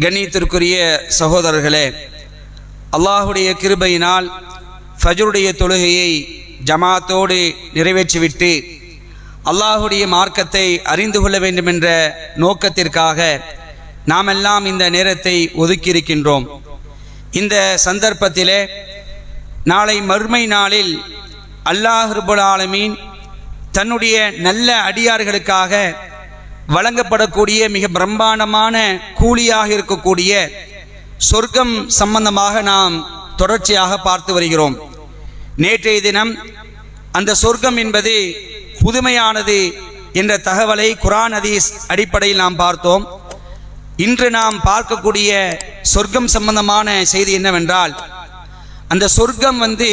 கண்ணியத்திற்குரிய சகோதரர்களே அல்லாஹுடைய கிருபையினால் ஃபஜருடைய தொழுகையை ஜமாத்தோடு நிறைவேற்றிவிட்டு அல்லாஹுடைய மார்க்கத்தை அறிந்து கொள்ள வேண்டும் என்ற நோக்கத்திற்காக நாமெல்லாம் இந்த நேரத்தை ஒதுக்கியிருக்கின்றோம். இந்த சந்தர்ப்பத்திலே நாளை மறுமை நாளில் அல்லாஹ் ரபுல் ஆலமீன் தன்னுடைய நல்ல அடியார்களுக்காக வழங்கப்படக்கூடிய மிக பிரம்மாண்டமான கூலியாக இருக்கக்கூடிய சொர்க்கம் சம்பந்தமாக நாம் தொடர்ச்சியாக பார்த்து வருகிறோம். நேற்றைய தினம் அந்த சொர்க்கம் என்பது புதுமையானது என்ற தகவலை குரான் அதீஸ் அடிப்படையில் நாம் பார்த்தோம். இன்று நாம் பார்க்கக்கூடிய சொர்க்கம் சம்பந்தமான செய்தி என்னவென்றால் அந்த சொர்க்கம் வந்து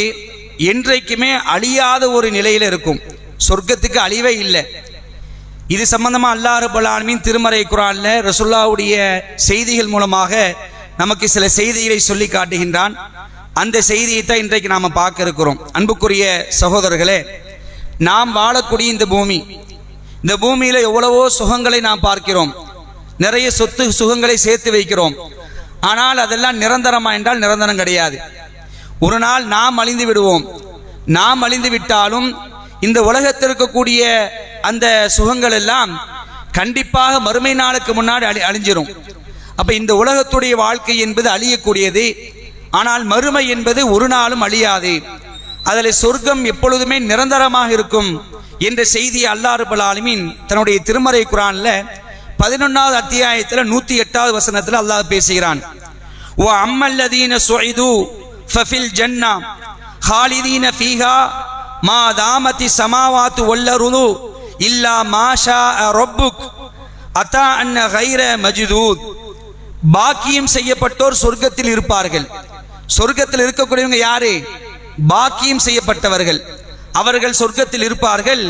என்றைக்குமே அழியாத ஒரு நிலையில் இருக்கும். சொர்க்கத்துக்கு அழிவே இல்லை. இது சம்பந்தமா அல்லாஹ் ரபுல் திருமறை குரான்ல ரசுல்லாவுடைய செய்திகள் மூலமாக நமக்கு சில செய்திகளை சொல்லி காட்டுகின்றான். அந்த செய்தியை தான் இன்றைக்கு நாம பார்க்க இருக்கிறோம். அன்புக்குரிய சகோதரர்களே நாம் வாழக்கூடிய இந்த பூமி இந்த பூமியில எவ்வளவோ சுகங்களை நாம் பார்க்கிறோம். நிறைய சொத்து சுகங்களை சேர்த்து வைக்கிறோம். ஆனால் அதெல்லாம் நிரந்தரமா என்றால் நிரந்தரம் கிடையாது. ஒரு நாள் நாம் அழிந்து விடுவோம். நாம் அழிந்து விட்டாலும் இந்த உலகத்தில் இருக்கக்கூடிய அந்த சுகங்கள் எல்லாம் கண்டிப்பாக மறுமை நாளுக்கு முன்னாடி அழி அழிஞ்சிரும். அப்ப இந்த உலகத்துடைய வாழ்க்கை என்பது அழியக்கூடியது. ஆனால் மறுமை என்பது ஒரு நாளும் அழியாது. அதில் சொர்க்கம் எப்பொழுதுமே நிரந்தரமாக இருக்கும் என்ற செய்தி அல்லாறு ரபுல் தன்னுடைய திருமறை குரான்ல பதினொன்னாவது அத்தியாயத்தில் நூத்தி எட்டாவது வசனத்தில் அல்லாஹ் பேசுகிறான். ஓ அம்மல்லதீன சொய்து ஃபஃபில் ஜன்னா ஹாலிதீன ஃபீஹா மா தாமதி சமாவாத்து ஒல்லருது இல்லா மாஷா ரொப்புக் அத்தா அன்ன கைர மஜிதூத். பாக்கியம் செய்யப்பட்டோர் சொர்க்கத்தில் இருப்பார்கள். சொர்க்கத்தில் இருக்கக்கூடியவங்க யாரு? பாக்கியம் செய்யப்பட்டவர்கள். அவர்கள் சொர்க்கத்தில் இருப்பார்கள்.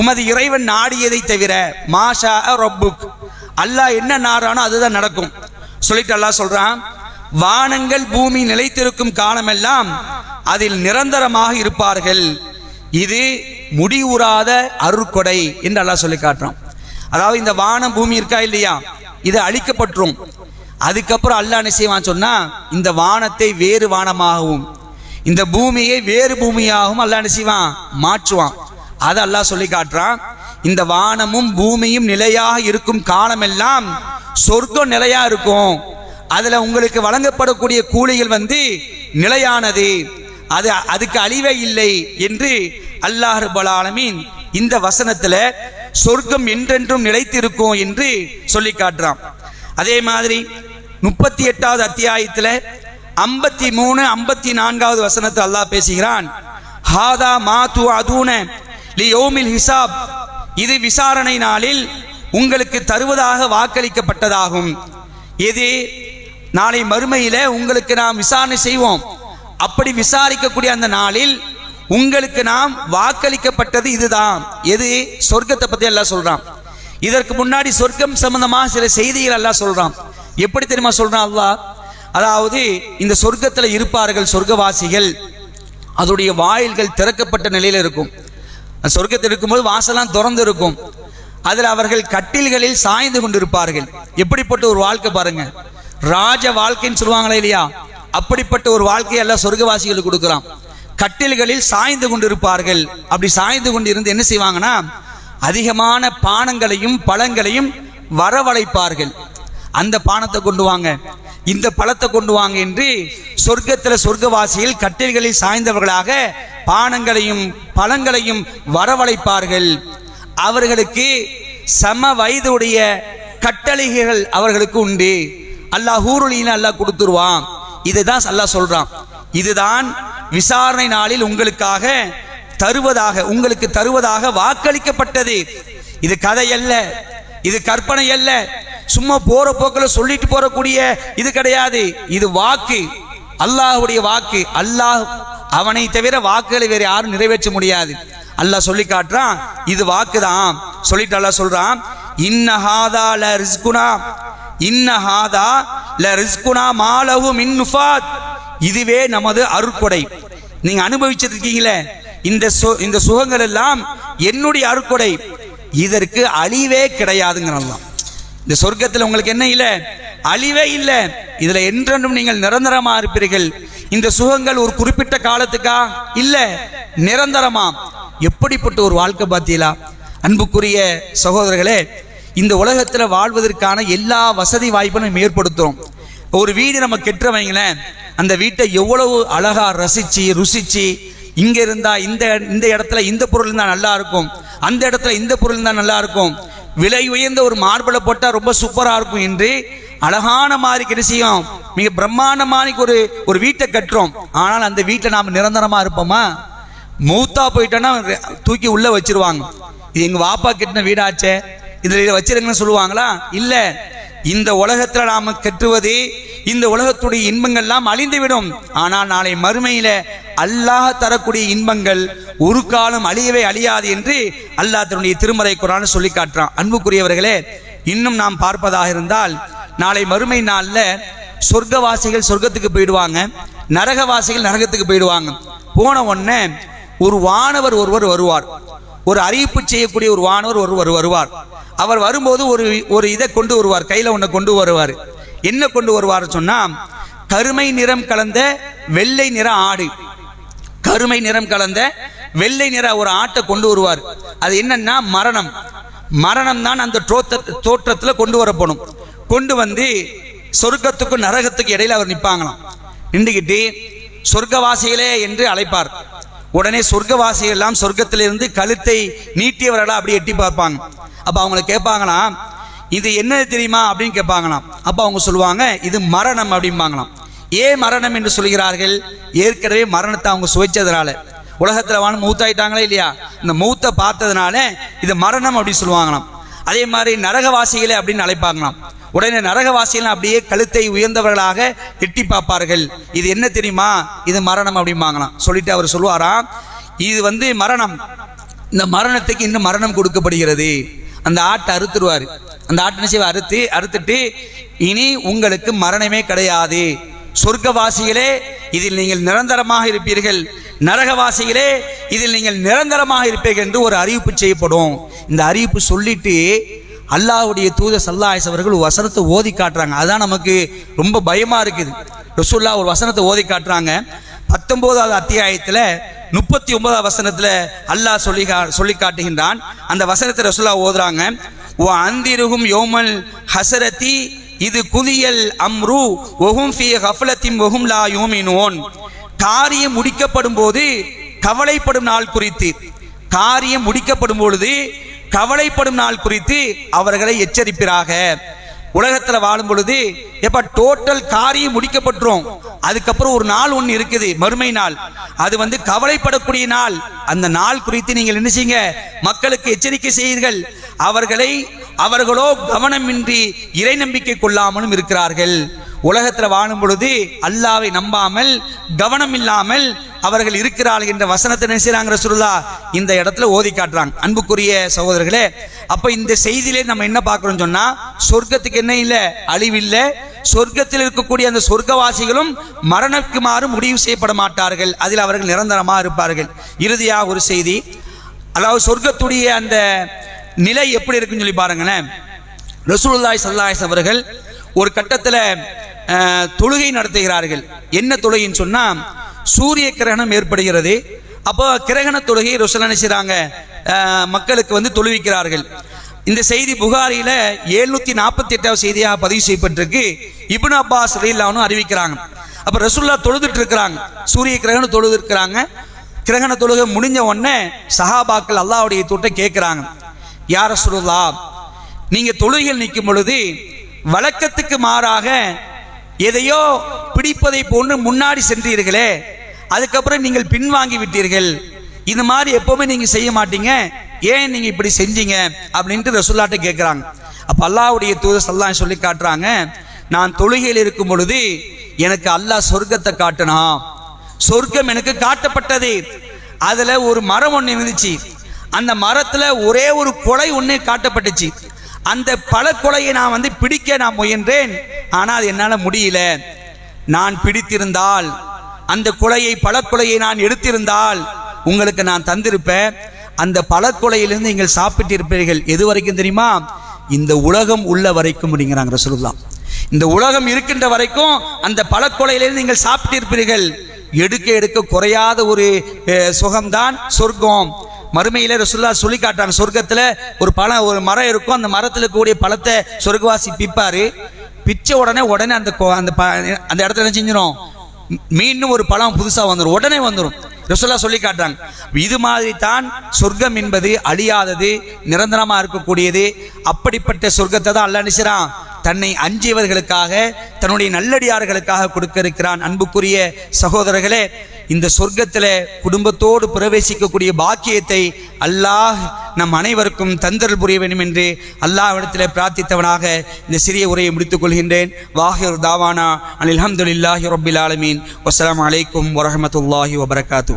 உமது இறைவன் நாடியதை தவிர மாஷா ரொப்புக். அல்லாஹ் என்ன நாடானோ அதுதான் நடக்கும். சொல்லிட்டு அல்லாஹ் சொல்றான் வானங்கள் பூமி நிலைத்திருக்கும் காலமெல்லாம் அதில் நிரந்தரமாக இருப்பார்கள். இது முடிவுறாத அருட்கொடை என்று அல்லாஹ் சொல்லி காட்டுறான். அதாவது இந்த வானம் பூமி இருக்கா இல்லையா? இது அழிக்கப்பட்டுரும். அதுக்கப்புறம் அல்லாஹ் என்ன செய்வான் சொன்னா இந்த வானத்தை வேறு வானமாகவும் இந்த பூமியை வேறு பூமியாகவும் அல்லாஹ் என்ன செய்வான்? மாற்றுவான். அதை அல்லாஹ் சொல்லி காட்டுறான். இந்த வானமும் பூமியும் நிலையாக இருக்கும் காலமெல்லாம் சொர்க்கம் நிலையா இருக்கும். அதுல உங்களுக்கு வழங்கப்படக்கூடிய கூலிகள் வந்து நிலையானது. அது அதுக்கு அழிவே இல்லை என்று அல்லாஹ் பலாலமீன் ஆலமீன் இந்த வசனத்துல சொர்க்கம் என்றென்றும் நிலைத்திருக்கும் என்று சொல்லி காட்டுறான். அதே மாதிரி முப்பத்தி எட்டாவது அத்தியாயத்துல ஐம்பத்தி மூணு ஐம்பத்தி நான்காவது வசனத்தை அல்லாஹ் பேசுகிறான். ஹாதா மாது அதூன லியோமில் ஹிசாப். இது விசாரணை நாளில் உங்களுக்கு தருவதாக வாக்களிக்கப்பட்டதாகும். இது நாளை மறுமையில் உங்களுக்கு நாம் விசாரணை செய்வோம். அப்படி விசாரிக்கக்கூடிய அந்த நாளில் உங்களுக்கு நாம் வாக்களிக்கப்பட்டது இதுதான். எது? சொர்க்கத்தை பத்தி எல்லாம் சொல்றான். இதற்கு முன்னாடி சொர்க்கம் சம்பந்தமா சில செய்திகள் எல்லாம் சொல்றான். எப்படி தெரியுமா சொல்றான் அல்லா அதாவது இந்த சொர்க்கத்தில் இருப்பார்கள் சொர்க்கவாசிகள். அதோடைய வாயில்கள் திறக்கப்பட்ட நிலையில் இருக்கும். சொர்க்கத்தில் இருக்கும்போது வாசலாம் திறந்து இருக்கும். அதில் அவர்கள் கட்டில்களில் சாய்ந்து கொண்டிருப்பார்கள். எப்படிப்பட்ட ஒரு வாழ்க்கை பாருங்க. ராஜ வாழ்க்கைன்னு சொல்லுவாங்களே இல்லையா? அப்படிப்பட்ட ஒரு வாழ்க்கையை எல்லாம் சொர்க்கவாசிகளுக்கு கொடுக்குறான். கட்டில்களில் சாய்ந்து கொண்டிருப்பார்கள். அப்படி சாய்ந்து கொண்டு இருந்து என்ன செய்வாங்கன்னா அதிகமான பானங்களையும் பழங்களையும் வரவழைப்பார்கள். அந்த பானத்தை கொண்டு வாங்க. இந்த பழத்தை கொண்டு வாங்க என்று சொர்க்கத்தில் சொர்க்கவாசியில் கட்டில்களில் சாய்ந்தவர்களாக பானங்களையும் பழங்களையும் வரவழைப்பார்கள். அவர்களுக்கு சம வயதுடைய கட்டளைகள் அவர்களுக்கு உண்டு. அல்லாஹ் ஊருளின்னு அல்லாஹ் கொடுத்துருவான். இதுதான் அல்லாஹ் சொல்றான். இதுதான் விசாரணை நாளில் உங்களுக்காக தருவதாக உங்களுக்கு தருவதாக வாக்களிக்கப்பட்டது. இது கதை அல்ல இது கற்பனை அல்ல. சும்மா போற போக்கில் சொல்லிட்டு போறக்கூடிய இது கிடையாது. இது வாக்கு அல்லாஹ்வுடைய வாக்கு. அல்லாஹ் அவனை தவிர வாக்குகளை வேற யாரும் நிறைவேற்ற முடியாது. அல்லாஹ் சொல்லி காட்டுறான் இது வாக்கு தான் சொல்லிட்டு அல்லாஹ் சொல்றான் இன்னஹாதா ல ரிஸ்குனா இன்னஹாதா ல ரிஸ்குனா மாலஹு மின் நுஃபாத். இதுவே நமது அருட்கொடை. நீங்க அனுபவிச்சிருக்கீங்களே இந்த சு- இந்த சுகங்கள் எல்லாம் என்னுடைய அருட்கொடை. இதற்கு அழிவே கிடையாதுங்கிறலாம் இந்த சொர்க்கத்தில் உங்களுக்கு என்ன இல்லை? அழிவே இல்லை. இதுல என்றென்றும் நீங்கள் நிரந்தரமா இருப்பீர்கள். இந்த சுகங்கள் ஒரு குறிப்பிட்ட காலத்துக்கா? இல்ல நிரந்தரமா. எப்படிப்பட்ட ஒரு வாழ்க்கை பார்த்தீங்களா அன்புக்குரிய சகோதரர்களே இந்த உலகத்தில் வாழ்வதற்கான எல்லா வசதி வாய்ப்பும் நம்ம ஏற்படுத்துறோம். ஒரு வீடு நம்ம கெட்டுற வைங்களேன் அந்த வீட்டை எவ்வளவு அழகா ரசிச்சு ருசிச்சு இங்க இருந்தா இந்த இந்த இடத்துல இந்த பொருள் இருந்தா நல்லா இருக்கும் அந்த இடத்துல இந்த பொருள் இருந்தா நல்லா இருக்கும். விலை உயர்ந்த ஒரு மார்பிளை போட்டா ரொம்ப சூப்பரா இருக்கும் என்று அழகான மாதிரி கிடைச்சியும் மிக பிரம்மாண்டமான ஒரு ஒரு வீட்டை கட்டுறோம். ஆனால் அந்த வீட்டில் நாம் நிரந்தரமா இருப்போமா? மூத்தா போயிட்டோன்னா தூக்கி உள்ள வச்சிருவாங்க. இது எங்க வாப்பா கட்டின வீடாச்சே? இதுல இதை வச்சிருங்கன்னு சொல்லுவாங்களா? இல்லை. இந்த உலகத்தில் நாம் கட்டுவது இந்த உலகத்துடைய இன்பங்கள்லாம் அழிந்துவிடும். ஆனால் நாளை மறுமையில அல்லாஹ் தரக்கூடிய இன்பங்கள் ஒரு காலம் அழியவே அழியாது என்று அல்லாஹ் தன்னுடைய திருமறை குரான் சொல்லி காட்டுறான். அன்புக்குரியவர்களே இன்னும் நாம் பார்ப்பதாக இருந்தால் நாளை மறுமை நாளில் சொர்க்கவாசிகள் சொர்க்கத்துக்கு போயிடுவாங்க. நரகவாசிகள் நரகத்துக்கு போயிடுவாங்க. போன உடனே ஒரு வானவர் ஒருவர் வருவார். ஒரு அறிவிப்பு செய்யக்கூடிய ஒரு வானவர் ஒருவர் வருவார். அவர் வரும்போது ஒரு ஒரு இதை கொண்டு வருவார் கையில் ஒன்றை கொண்டு வருவார். என்ன கொண்டு வருவார் சொன்னால் கருமை நிறம் கலந்த வெள்ளை நிற ஆடு. கருமை நிறம் கலந்த வெள்ளை நிற ஒரு ஆட்டை கொண்டு வருவார். அது என்னன்னா மரணம். மரணம் தான் அந்த தோற்ற தோற்றத்தில் கொண்டு வரப்படும் கொண்டு வந்து சொர்க்கத்துக்கும் நரகத்துக்கு இடையில அவர் நிற்பாங்களாம் நின்றுக்கிட்டு சொர்க்கவாசிகளே என்று அழைப்பார். உடனே சொர்க்கவாசிகள் எல்லாம் சொர்க்கத்திலிருந்து கழுத்தை நீட்டியவர்களா அப்படி எட்டி பார்ப்பாங்க. அப்போ அவங்கள கேட்பாங்களாம் இது என்ன தெரியுமா அப்படின்னு கேட்பாங்களாம். அப்போ அவங்க சொல்லுவாங்க இது மரணம் அப்படிம்பாங்களாம். ஏன் மரணம் என்று சொல்கிறார்கள் ஏற்கனவே மரணத்தை அவங்க சுவைச்சதுனால. உலகத்தில் வாழ் மூத்தாயிட்டாங்களே இல்லையா? இந்த மூத்தை பார்த்ததுனால இது மரணம் அப்படின்னு சொல்லுவாங்களாம். அதே மாதிரி நரகவாசிகளே அப்படின்னு அழைப்பாங்களாம். உடனே நரகவாசிகள் அப்படியே கழுத்தை உயர்ந்தவர்களாக எட்டி பார்ப்பார்கள். இது என்ன தெரியுமா? இது மரணம் அப்படிம்பாங்களாம். சொல்லிட்டு அவர் சொல்லுவாராம் இது வந்து மரணம். இந்த மரணத்துக்கு இன்னும் மரணம் கொடுக்கப்படுகிறது. அந்த ஆட்டை அறுத்துருவார். அந்த ஆட்டை செய்வ அறுத்து அறுத்துட்டு இனி உங்களுக்கு மரணமே கிடையாது. சொர்க்கவாசிகளே இதில் நீங்கள் நிரந்தரமாக இருப்பீர்கள். நரகவாசிகளே இதில் நீங்கள் நிரந்தரமாக இருப்பீர்கள் என்று ஒரு அறிவிப்பு செய்யப்படும். இந்த அறிவிப்பு சொல்லிட்டு அல்லாஹுடைய தூத சல்லாஹ் அவர்கள் வசனத்தை ஓதி காட்டுறாங்க. அதுதான் நமக்கு ரொம்ப பயமாக இருக்குது. ரசூல்லா ஒரு வசனத்தை ஓதி காட்டுறாங்க. பத்தொம்போதாவது அத்தியாயத்தில் முப்பத்தி ஒன்பதாம் வசனத்துல அல்லாஹ் சொல்லி சொல்லி காட்டுகின்றான். அந்த வசனத்தை ரசுல்லா ஓதுறாங்க. ஓ அந்திருகும் யோமல் ஹசரதி இது குதியல் அம்ரு ஒஹும் ஃபி ஹஃப்லத்தின் ஒஹும் லா யூமினோன். காரியம் முடிக்கப்படும் போது கவலைப்படும் நாள் குறித்து காரியம் முடிக்கப்படும் பொழுது கவலைப்படும் நாள் குறித்து அவர்களை எச்சரிப்பிறாக உலகத்துல வாழும் பொழுது எப்ப டோட்டல் காரியம் முடிக்கப்பட்டுரும். அதுக்கப்புறம் ஒரு நாள் ஒன்று இருக்குது மறுமை நாள். அது வந்து கவலைப்படக்கூடிய நாள். அந்த நாள் குறித்து நீங்கள் நினைச்சீங்க மக்களுக்கு எச்சரிக்கை செய்யுங்கள். அவர்களை அவர்களோ கவனமின்றி இறை நம்பிக்கை கொள்ளாமலும் இருக்கிறார்கள். உலகத்துல வாழும் பொழுது அல்லாவை நம்பாமல் கவனம் இல்லாமல் அவர்கள் இருக்கிறார்கள் என்ற வசனத்தை என்ன சொல்லா இந்த இடத்துல ஓதி காட்டுறாங்க. அன்புக்குரிய சகோதரர்களே அப்ப இந்த செய்தியிலே நம்ம என்ன பார்க்கிறோம் சொன்னா சொர்க்கத்துக்கு என்ன இல்லை? அழிவில்லை. சொர்க்கத்தில் இருக்கக்கூடிய அந்த சொர்க்கவாசிகளும் மரணக்குமாறு முடிவு செய்யப்பட மாட்டார்கள். அதில் அவர்கள் நிரந்தரமாக இருப்பார்கள். இறுதியாக ஒரு செய்தி. அதாவது சொர்க்கத்துடைய அந்த நிலை எப்படி இருக்குன்னு சொல்லி பாருங்களேன். ரசூலுல்லாய் சல்லாஸ் அவர்கள் ஒரு கட்டத்தில் தொழுகை நடத்துகிறார்கள். என்ன தொழுகைன்னு சொன்னால் சூரிய கிரகணம் ஏற்படுகிறது. அப்போ கிரகண தொழுகையை ரசூல் என்ன மக்களுக்கு வந்து தொழுவிக்கிறார்கள். இந்த செய்தி புகாரியில் எழுநூத்தி நாற்பத்தி எட்டாவது செய்தியாக பதிவு செய்யப்பட்டிருக்கு. இப்னு அப்பாஸ் ரீல்லாவும் அறிவிக்கிறாங்க. அப்போ ரசுல்லா தொழுதுட்டு இருக்கிறாங்க. சூரிய கிரகணம் தொழுது இருக்கிறாங்க. கிரகண தொழுகை முடிஞ்ச உடனே சஹாபாக்கள் அல்லாஹ்வுடைய தூட்டை கேட்குறாங்க. யார் ரசூலுல்லா நீங்கள் தொழுகையில் நிற்கும் பொழுது வழக்கத்துக்கு மாறாக எதையோ பிடிப்பதை போன்று முன்னாடி சென்றீர்களே. அதுக்கப்புறம் நீங்கள் பின்வாங்கி விட்டீர்கள். இது மாதிரி எப்பவுமே நீங்க செய்ய மாட்டீங்க. ஏன் நீங்க இப்படி செஞ்சீங்க? அப்படின்ட்டு ரசுல்லாட்ட கேட்குறாங்க அப்ப அல்லாவுடைய தூதர் சல்லா சொல்லி காட்டுறாங்க நான் தொழுகையில் இருக்கும் பொழுது எனக்கு அல்லாஹ் சொர்க்கத்தை காட்டினா சொர்க்கம் எனக்கு காட்டப்பட்டது. அதுல ஒரு மரம் ஒன்று இருந்துச்சு. அந்த மரத்துல ஒரே ஒரு கொலை ஒன்று காட்டப்பட்டுச்சு. அந்த பல கொலையை நான் வந்து பிடிக்க நான் முயன்றேன். ஆனால் என்னால் முடியல. நான் பிடித்திருந்தால் அந்த கொலையை பழக்குலையை நான் எடுத்திருந்தால் உங்களுக்கு நான் தந்திருப்பேன். அந்த பழக்குலையிலிருந்து நீங்கள் சாப்பிட்டிருப்பீர்கள். எது வரைக்கும் தெரியுமா? இந்த உலகம் உள்ள வரைக்கும் அப்படிங்கிறாங்க ரசூலுல்லாம் இந்த உலகம் இருக்கின்ற வரைக்கும் அந்த பழக்கொலையிலிருந்து நீங்கள் சாப்பிட்டிருப்பீர்கள். எடுக்க எடுக்க குறையாத ஒரு சுகம்தான் சொர்க்கம். மறுமையில் ரசுல்லா சொல்லி காட்டுறாங்க சொர்க்கத்தில் ஒரு பழம் ஒரு மரம் இருக்கும். அந்த மரத்தில் இருக்கக்கூடிய பழத்தை சொர்க்கவாசி பிப்பாரு. பிச்ச உடனே உடனே அந்த கொ- அந்த ப- அந்த இடத்துல என்ன செஞ்சிடும் மீண்டும் ஒரு பழம் புதுசாக வந்துடும் உடனே வந்துடும் ரசோல்லா சொல்லி காட்டுறாங்க. இது மாதிரி தான் சொர்க்கம் என்பது அழியாதது நிரந்தரமாக இருக்கக்கூடியது. அப்படிப்பட்ட சொர்க்கத்தை தான் அல்ல நினைச்சான் தன்னை அஞ்சியவர்களுக்காக தன்னுடைய நல்லடியார்களுக்காக கொடுக்க இருக்கிறான் அன்புக்குரிய சகோதரர்களே. இந்த சொர்க்கத்தில் குடும்பத்தோடு பிரவேசிக்கக்கூடிய பாக்கியத்தை அல்லாஹ் நம் அனைவருக்கும் தந்தல் புரிய வேண்டும் என்று அல்லாஹ்விடத்தில் பிரார்த்தித்தவனாக இந்த சிறிய உரையை முடித்துக் கொள்கின்றேன். வாஹிர் தாவானா அனில் அஹமதுல்லாஹி ரபில் ஆலமீன். வசலாம் அலைக்கும் வரமத்துல்லாஹி வபரகாத்தூ.